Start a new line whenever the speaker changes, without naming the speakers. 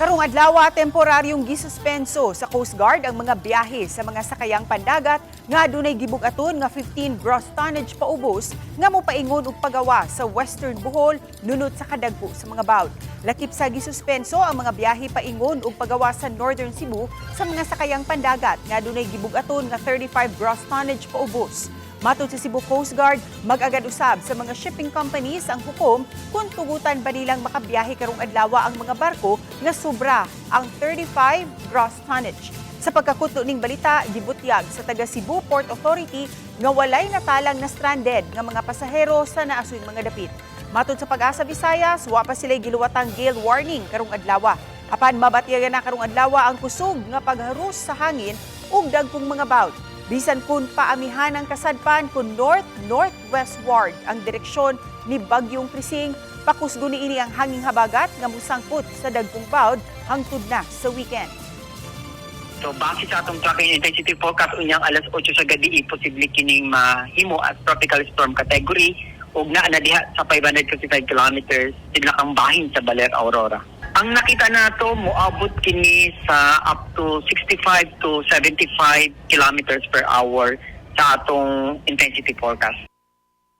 Karong adlaw temporaryong gisuspenso sa Coast Guard ang mga biyahe sa mga sakayang pandagat nga adunay gibugaton nga 15 gross tonnage paubos nga mopaingon og pagawa sa Western Bohol nunot sa kadagpo sa mga bawd. Lakip sa gisuspenso ang mga biyahe paingon og pagawa sa Northern Cebu sa mga sakayang pandagat nga adunay gibugaton nga 35 gross tonnage paubos. Matod sa Cebu Coast Guard, mag-agad usab sa mga shipping companies ang hukom kung tugutan ba nilang makabiyahe karong adlaw ang mga barko nga sobra ang 35 gross tonnage. Sa pagkakuto ning balita, gibutyag sa taga Cebu Port Authority nga walay natalang na stranded nga mga pasahero sa naasoy mga dapit. Matod sa pag-asa Visayas, wa pa sila giluwatang gale warning karong adlaw. Apan mabatyagan na karong adlaw ang kusog nga pagharus sa hangin ug dagkong mga bawd. Bisan kun paamihan ang kasadpan kun north-northwestward ang direksyon ni Bagyong Krising, pakusgo ni ini ang hanging habagat nga musangput sa dagkong bawd hangtod na sa weekend.
So base sa atong tracking intensity forecast unyang alas 8 sa gabi posible kining mahimo as tropical storm category ug naa na diha sa 555 kilometers kang bahin sa Baler Aurora. Ang nakita nato moabot kini sa up to 65 to 75 kilometers per hour sa atong intensity forecast.